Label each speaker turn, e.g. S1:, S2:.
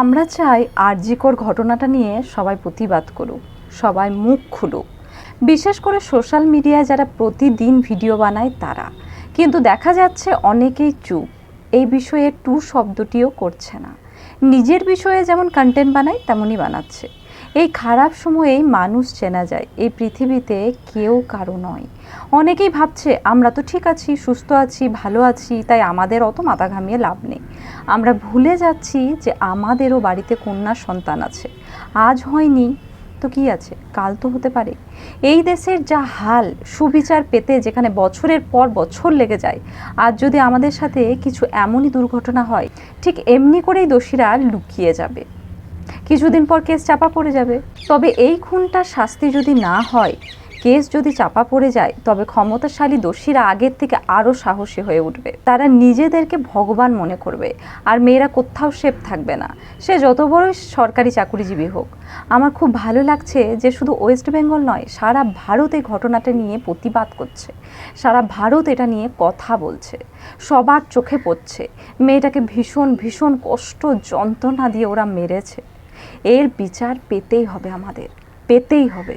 S1: আমরা চাই আরজিকর ঘটনাটা নিয়ে সবাই প্রতিবাদ করুক, সবাই মুখ খুলুক। বিশেষ করে সোশ্যাল মিডিয়ায় যারা প্রতিদিন ভিডিও বানায় তারা। কিন্তু দেখা যাচ্ছে অনেকেই চুপ, এই বিষয়ে টু শব্দটিও করছে না। নিজের বিষয়ে যেমন কন্টেন্ট বানায়, তেমনই বানাচ্ছে। এই খারাপ সময়েই মানুষ চেনা যায়। এই পৃথিবীতে কেউ কারও নয়। অনেকেই ভাবছে, আমরা তো ঠিক আছি, সুস্থ আছি, ভালো আছি, তাই আমাদের অত মাথা ঘামিয়ে লাভ নেই। আমরা ভুলে যাচ্ছি যে আমাদেরও বাড়িতে কন্যা সন্তান আছে। আজ হয়নি, তো কি আছে? কাল তো হতে পারে। এই দেশের যা হাল, সুবিচার পেতে যেখানে বছরের পর বছর লেগে যায় আর যদি আমাদের সাথে কিছু এমনই দুর্ঘটনা হয়, ঠিক এমনি করেই দোষীরা লুকিয়ে যাবে। কিছুদিন পর কেস চাপা পড়ে যাবে। তবে এই খুনটার শাস্তি যদি না হয়, কেস যদি চাপা পড়ে যায়, তবে ক্ষমতাশালী দোষীরা আগের থেকে আরও সাহসী হয়ে উঠবে। তারা নিজেদেরকে ভগবান মনে করবে, আর মেয়েরা কোথাও সেফ থাকবে না। সে যত বড়ই সরকারি চাকুরিজীবী হোক, আমার খুব ভালো লাগছে যে শুধু ওয়েস্ট বেঙ্গল নয়, সারা ভারত এই ঘটনাটা নিয়ে প্রতিবাদ করছে। সারা ভারত এটা নিয়ে কথা বলছে। সবার চোখে পড়ছে। মেয়েটাকে ভীষণ ভীষণ কষ্ট, যন্ত্রণা দিয়ে ওরা মেরেছে। এর বিচার পেতেই হবে আমাদের পেতেই হবে।